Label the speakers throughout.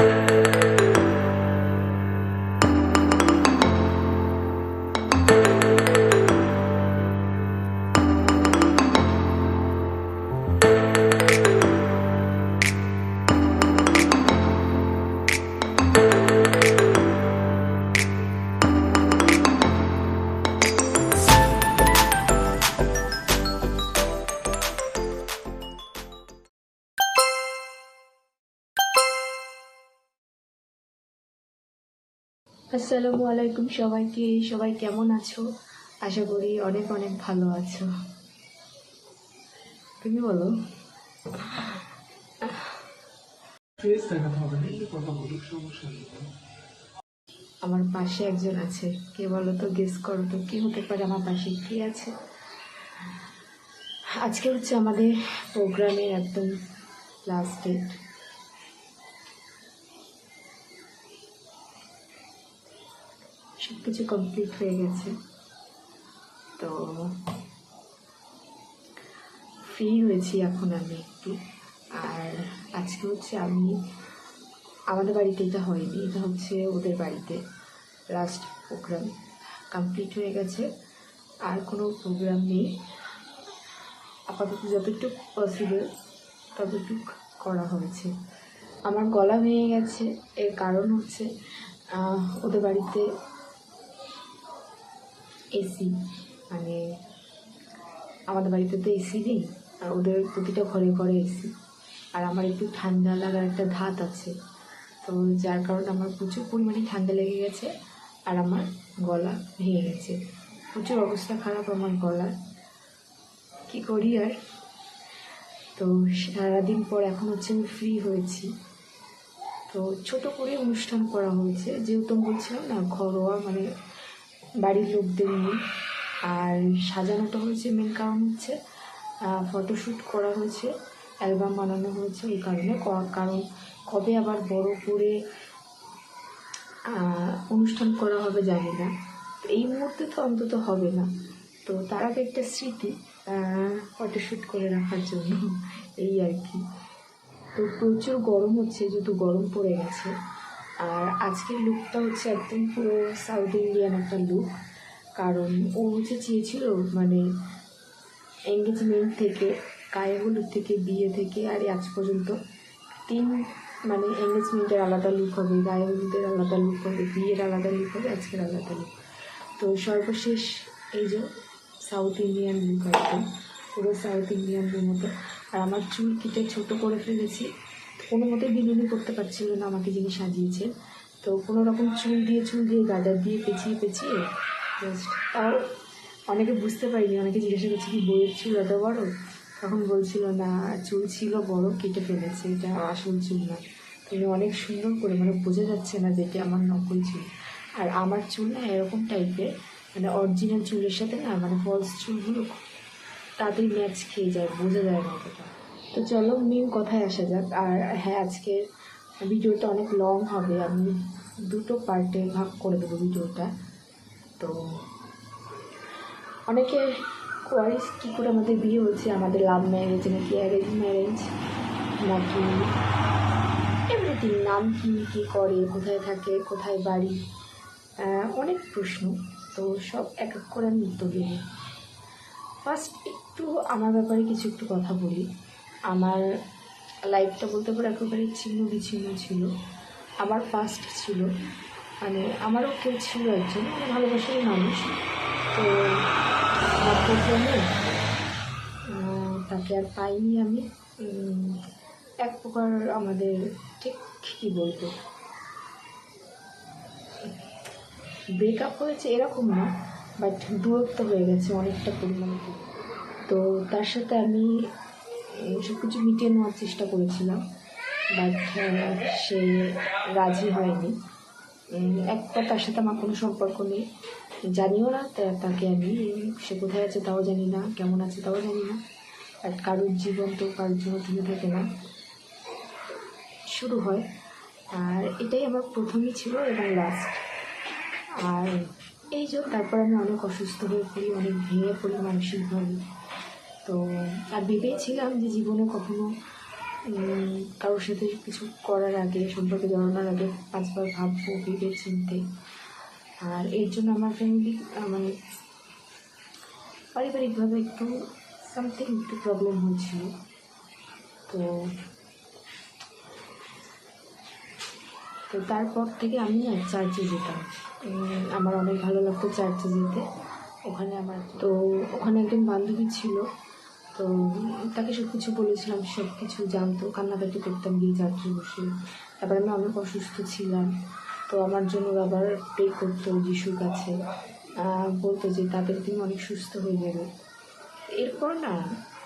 Speaker 1: Thank you. আসসালামু আলাইকুম সবাইকে। সবাই কেমন আছো? আশা করি অনেক অনেক ভালো আছো। তুমি বলো। আমার পাশে একজন আছে। কে বলো তো গেস করো তো, কি হতে পারে? আমার পাশে কে আছে? আজকে হচ্ছে আমাদের প্রোগ্রামের একদম লাস্ট ডেট সব কিছু কমপ্লিট হয়ে গেছে। তো ফ্রি হয়েছি এখন আমি একটু। আর আজকে হচ্ছে আমি, আমাদের বাড়িতে এটা হয়নি, এটা হচ্ছে ওদের বাড়িতে লাস্ট প্রোগ্রাম কমপ্লিট হয়ে গেছে। আর কোনো প্রোগ্রাম নেই। আপাতত যতটুকু পসিবল ততটুক করা হয়েছে। আমার গলা ভেঙে গেছে, এর কারণ হচ্ছে ওদের বাড়িতে এসি। মানে আমাদের বাড়িতে তো এসি নেই, আর ওদের প্রতিটা ঘরে ঘরে এসি। আর আমার একটু ঠান্ডা লাগার একটা ধাত আছে, তো যার কারণে আমার প্রচুর পরিমাণে ঠান্ডা লেগে গেছে, আর আমার গলা ভেঙে গেছে। প্রচুর অবস্থা খারাপ আমার গলার কি করি আর? তো সারাদিন পর এখন হচ্ছে আমি ফ্রি হয়েছি। তো ছোট করে অনুষ্ঠান করা হয়েছে, যেহেতু বলছিলাম না, ঘরোয়া মানে বাড়ির লোকদের নিয়ে। আর সাজানোটা হয়েছে মেন কারণ হচ্ছে ফটোশ্যুট করা হয়েছে অ্যালবাম বানানো হয়েছে এই কারণে। কারণ কবে আবার বড় করে অনুষ্ঠান করা হবে জানি না। তো এই মুহূর্তে তো অন্তত হবে না। তো তার আগে একটা স্মৃতি ফটোশ্যুট করে রাখার জন্য। এই আর কি। তো প্রচুর গরম হচ্ছে, যেহেতু গরম পড়ে গেছে। আর আজকের লুকটা হচ্ছে একদম পুরো সাউথ ইন্ডিয়ান একটা লুক কারণ ও হচ্ছে চেয়েছিল মানে এঙ্গেজমেন্ট থেকে, গায়ে হলুদ থেকে, বিয়ে থেকে, আর আজ পর্যন্ত তিন মানে এঙ্গেজমেন্টের আলাদা লুক হবে, গায়ে হলুদের আলাদা লুক হবে, বিয়ের আলাদা লুক হবে, আজকের আলাদা লুক তো সর্বশেষ এই যে সাউথ ইন্ডিয়ান লুক একদম, পুরো সাউথ ইন্ডিয়ানদের মতো। আর আমার চুল কেটে ছোটো করে ফেলেছি কোনো বিনুনি করতে পারছিল না, আমাকে যিনি সাজিয়েছে তো কোনো রকম চুল দিয়ে চুল দিয়ে গাডার দিয়ে পেঁচিয়ে পেঁচিয়ে তাও অনেকে বুঝতে পারিনি, অনেকে জিজ্ঞাসা করছে কি বইয়ের চুল এত বড়? তখন বলছিল, না, চুল ছিল বড়, কেটে ফেলেছে, এটা আসল চুল না তুমি অনেক সুন্দর করে মানে বোঝা যাচ্ছে না যে এটা আমার নকল চুল। আর আমার চুল না এরকম টাইপের মানে অরিজিনাল চুলের সাথে না মানে ফলস চুলগুলো তাড়াতাড়ি ম্যাচ খেয়ে যায়, বোঝা যায় না অতটা। তো চলো মেন কথায় আসা যাক? আর হ্যাঁ আজকের ভিডিওটা অনেক লং হবে। আমি দুটো পার্টে ভাগ করে দেবো ভিডিওটা। তো অনেকে কোয়ারিস কী করে আমাদের বিয়ে হচ্ছে আমাদের লাভ ম্যারেজ নাকি অ্যারেঞ্জ ম্যারেজ নাকি এভরিথিং নাম কি, কী করে, কোথায় থাকে, কোথায় বাড়ি অনেক প্রশ্ন। তো সব এক এক করে আমি উত্তর দেবো ফার্স্ট একটু আমার ব্যাপারে কিছু একটু কথা বলি। আমার লাইফটা বলতে পারো একেবারে ছিন্ন বিচ্ছিন্ন ছিল। আমার ফার্স্ট ছিল। মানে আমারও কেউ ছিল একজন মানে ভালোবাসার মানুষ। তো আহ, তাকে আর পাইনি আমি। এক প্রকার আমাদের ঠিক কী বলব? ব্রেকআপ হয়েছে এরকম না বাট দূরত্ব হয়ে গেছে অনেকটা পরিমাণে। তো তার সাথে আমি সব কিছু মিটিয়ে নেওয়ার চেষ্টা করেছিলাম বাট সে রাজি হয়নি। এক তার সাথে আমার কোনো সম্পর্ক নেই। জানিও না তাকে আমি, সে কোথায় আছে তাও জানি না, কেমন আছে তাও জানি না আর কারোর জীবন তো কারোর জন্য থেমে থাকে না। শুরু হয়। আর এটাই আমার প্রথমই ছিল এবং লাস্ট আর এই যে তারপর আমি অনেক অসুস্থ হয়ে পড়ি, অনেক ভেঙে পড়ি মানসিকভাবে। তো আর ভেবেছিলাম যে জীবনে কখনো কারোর সাথে কিছু করার আগে, সম্পর্কে জড়ানোর আগে পাঁচবার ভাববো ভেবে চিনতে আর এর জন্য আমার ফ্যামিলি মানে পারিবারিকভাবে একটু সামথিং একটু প্রবলেম হয়েছিল। তো তো তারপর থেকে আমি না চার্চে যেতাম। আমার অনেক ভালো লাগতো চার্চে যেতে। ওখানে আমার, তো ওখানে একজন বান্ধবী ছিল। তো তাকে সব কিছু বলেছিলাম সব কিছু জানতো। কান্নাকাটি করতাম গিয়ে চার্চে বসে। তারপর আমি অনেক অসুস্থ ছিলাম। তো আমার জন্য আবার প্রে করতো যিশুর কাছে। বলতো যে তাদের তুমি অনেক সুস্থ হয়ে যাবে। এরপর না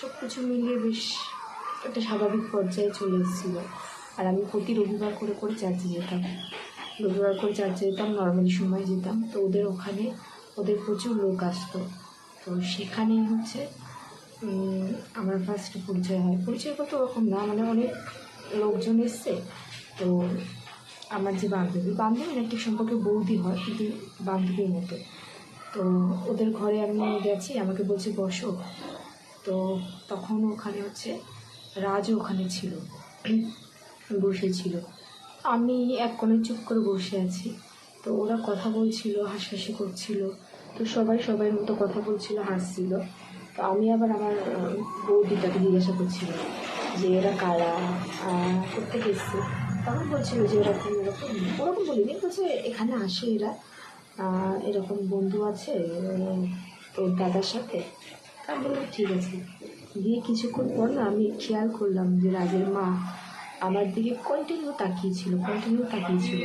Speaker 1: সব কিছু মিলিয়ে বেশ একটা স্বাভাবিক পর্যায়ে চলে এসেছিল। আর আমি প্রতি রবিবার করে করে চার্চে যেতাম। রবিবার করে চার্চে যেতাম নর্মালি সময় যেতাম। তো ওদের ওখানে, ওদের প্রচুর লোক আসতো। তো সেখানেই হচ্ছে আমার ফার্স্ট পরিচয় হয়। পরিচয় কত রকম না মানে অনেক লোকজন এসছে। তো আমার যে বান্ধবী বান্ধবী না একটি সম্পর্কে বৌদি হয়, কিন্তু বান্ধবীর মতো। তো ওদের ঘরে আমি গেছি, আমাকে বলছে, বসো। তো তখন ওখানে হচ্ছে রাজও ওখানে ছিল বসেছিল আমি এক কোণে চুপ করে বসে আছি। তো ওরা কথা বলছিল, হাসাহাসি করছিল। তো সবাই সবার মতো কথা বলছিল, হাসছিল। আমি আবার আমার বৌদিটাকে জিজ্ঞাসা করছিল যে এরা কারা? করতে এসছে? তখন বলছিল যে এরকম এরকম, ওরকম বলিনি, বলছে এখানে আসে এরা। এরকম বন্ধু আছে তোর দাদার সাথে। তা বললাম, ঠিক আছে। দিয়ে কিছুক্ষণ পর না আমি খেয়াল করলাম যে রাজের মা আমার দিকে কন্টিনিউ তাকিয়েছিল কন্টিনিউ তাকিয়েছিল।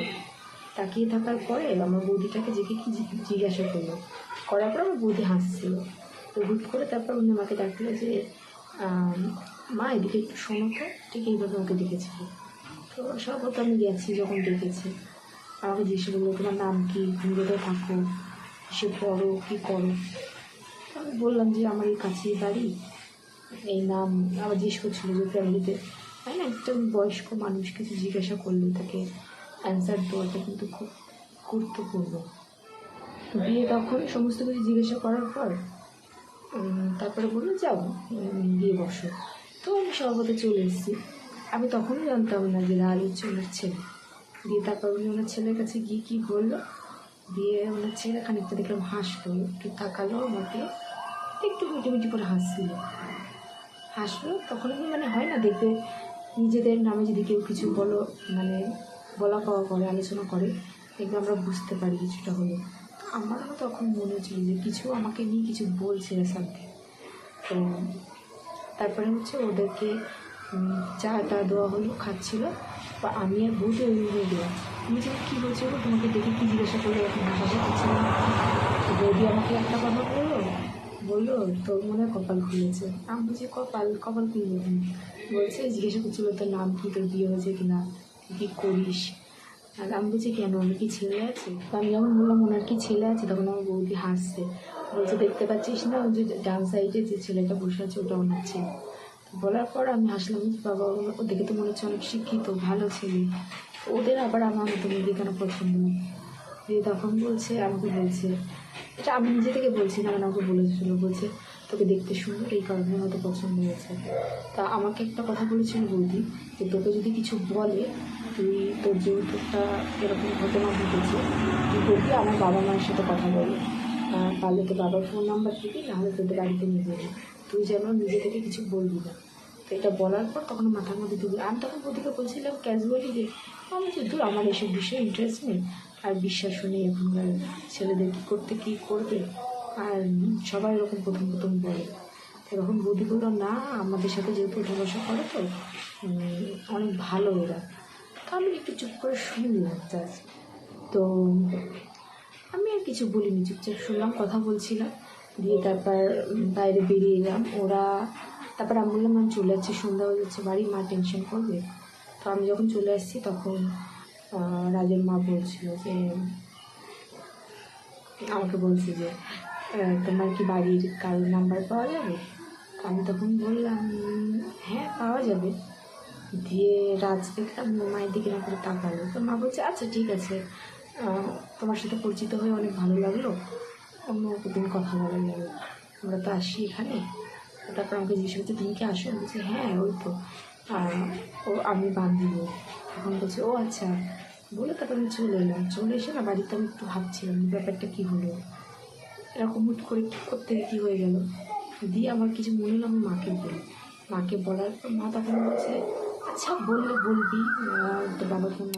Speaker 1: তাকিয়ে থাকার পরে আমার বৌদিটাকে যেকে কি জিজ্ঞাসা করল। করার পর আমার বৌদি হাসছিল। তো হুট করে তারপর উনি আমাকে ডাকলো যে মা, এদিকে একটু শোনো তো, ঠিক এইভাবে ওকে ডেকেছিল তো সব সর্বত আমি গেছি যখন ডেকেছে আমাকে জিজ্ঞেস করল, তোমার নাম কি? তুমি কোথায় থাকো? সে পড়ো? কী করো? আমি বললাম যে, আমার এই কাছেই বাড়ি। এই নাম আবার জিজ্ঞেস করছিল যে, ফ্যামিলিতে? তাই না একজন বয়স্ক মানুষ কিছু জিজ্ঞাসা করলে তাকে অ্যান্সার দেওয়াটা কিন্তু খুব গুরুত্বপূর্ণ। দিয়ে তখন সমস্ত কিছু জিজ্ঞাসা করার পর তারপরে বলল, যাও গিয়ে বসো। তো আমি সর্বতে চলে এসেছি। আমি তখনও জানতাম না যে রাল হচ্ছে ওনার ছেলে। দিয়ে তারপর উনি ওনার ছেলের কাছে গিয়ে কী বলল, দিয়ে ওনার ছেলে খানিকটা দেখলাম হাসলো, একটু তাকালো আমাকে, একটু মিটি মিটি করে হাসছিল হাসলো তখন আমি মানে হয় না দেখবে নিজেদের নামে যদি কেউ কিছু বলো মানে বলা পাওয়া করে, আলোচনা করে, দেখবে আমরা বুঝতে পারি কিছুটা হলে আমারও তখন মনে হচ্ছিল যে কিছু আমাকে নিয়ে কিছু বলছে সামথিং তো তারপরে হচ্ছে ওদেরকে চা টা দেওয়া হলো, খাচ্ছিল। বা আমি আর বউকে ওই রুমে গেলাম। আমি যে কী হয়েছে গো? তোমাকে দেখে কী জিজ্ঞাসা করল? এখন হাসাহাসি করছিল বৌদি আমাকে একটা কথা বলল। বলল, তোর মনে হয় কপাল খুলেছে? আমি বলছি কপাল কপাল কি বলছে, জিজ্ঞাসা করছিল, তোর নাম কি? তোর বিয়ে হয়েছে কিনা? তুই কী করিস? আর আমি বলছি, কেন? আমি কি ছেলে আছে? তো আমি যখন বললাম, ওনার কি ছেলে আছে? তখন আমার বৌদি হাসছে। বলছে, দেখতে পাচ্ছিস না? ওই যে ডান সাইডে যে ছেলেটা বসে আছে, ওটা ওনার ছেলে। বলার পর আমি হাসলাম, বাবা ও- দেখে তো মনে হচ্ছে অনেক শিক্ষিত, ভালো ছেলে। ওদের আবার আমার মতো মেয়েদের কেন পছন্দ না দিয়ে তখন বলছে, আমাকে বলছে, এটা আমি নিজে থেকে বলছি না মানে আমাকে বলেছিল বলছে তোকে দেখতে সুন্দর, এই কারণে হয়তো পছন্দ হয়েছে। তা আমাকে একটা কথা বলেছিল বৌদি, যে তোকে যদি কিছু বলে, তুই তোর যেহেতু একটা এরকম ঘটনা ঘটেছে, তুই বলবি আমার বাবা মায়ের সাথে কথা বলে। পারলে তো বাবার ফোন নাম্বার দিবি, নাহলে তোদের বাড়িতে নিয়ে যাবি। তুই যেন নিজে থেকে কিছু বলবি না। তো এটা বলার পর তখন মাথার মধ্যে ঢুকে, আমি তখন বৌদিকে বলছিলাম ক্যাজুয়ালি যে, আমি যে আমার এসব বিষয়ে ইন্টারেস্ট নেই। আর বিশ্বাসও নেই এখনকার ছেলেদের কী করতে, কী করবে? আর সবাই এরকম প্রথম প্রথম বলে। তখন বৌদি বলল না, আমাদের সাথে যেহেতু উঠা বসা করে তো অনেক ভালো এরা তো আমি একটু চুপ করে শুনলাম জাস্ট তো আমি আর কিছু বলিনি, চুপচাপ শুনলাম, কথা বলছিলাম। দিয়ে তারপর বাইরে বেরিয়ে এলাম। ওরা তারপর আমি বললাম আমি চলে যাচ্ছি সন্ধ্যা হয়ে যাচ্ছে, বাড়ি মা টেনশন করবে। তো আমি যখন চলে আসছি তখন রাজের মা বলছিল যে, আমাকে বলছে যে তোমার কি বাড়ির কারোর নাম্বার পাওয়া যাবে? আমি তখন বললাম হ্যাঁ পাওয়া যাবে। দিয়ে রাজ দেখলাম, মায়ের দিকে না করে তাকালো। তো মা বলছে আচ্ছা ঠিক আছে। তোমার সাথে পরিচিত হয়ে অনেক ভালো লাগল। অন্য দিন কথা বলা যাবে আমরা তো আসি এখানে। তারপর আমাকে জিজ্ঞেস করছে, তুমি কি আসো? বলছি হ্যাঁ ওই তো। ও, আমি বাঁধিব তখন বলছে, ও আচ্ছা। বলে তারপর আমি চলে এলাম। চলে এসে না, বাড়িতে আমি একটু ভাবছিলাম, ব্যাপারটা কী হলো? এরকম হুট করে করতে, কী হয়ে গেল? দিয়ে আমার কিছু মনে হলো আমি মাকে বলি। মাকে বলার মা তখন বলছে আচ্ছা বললে বলবি। তো বাবা ফোন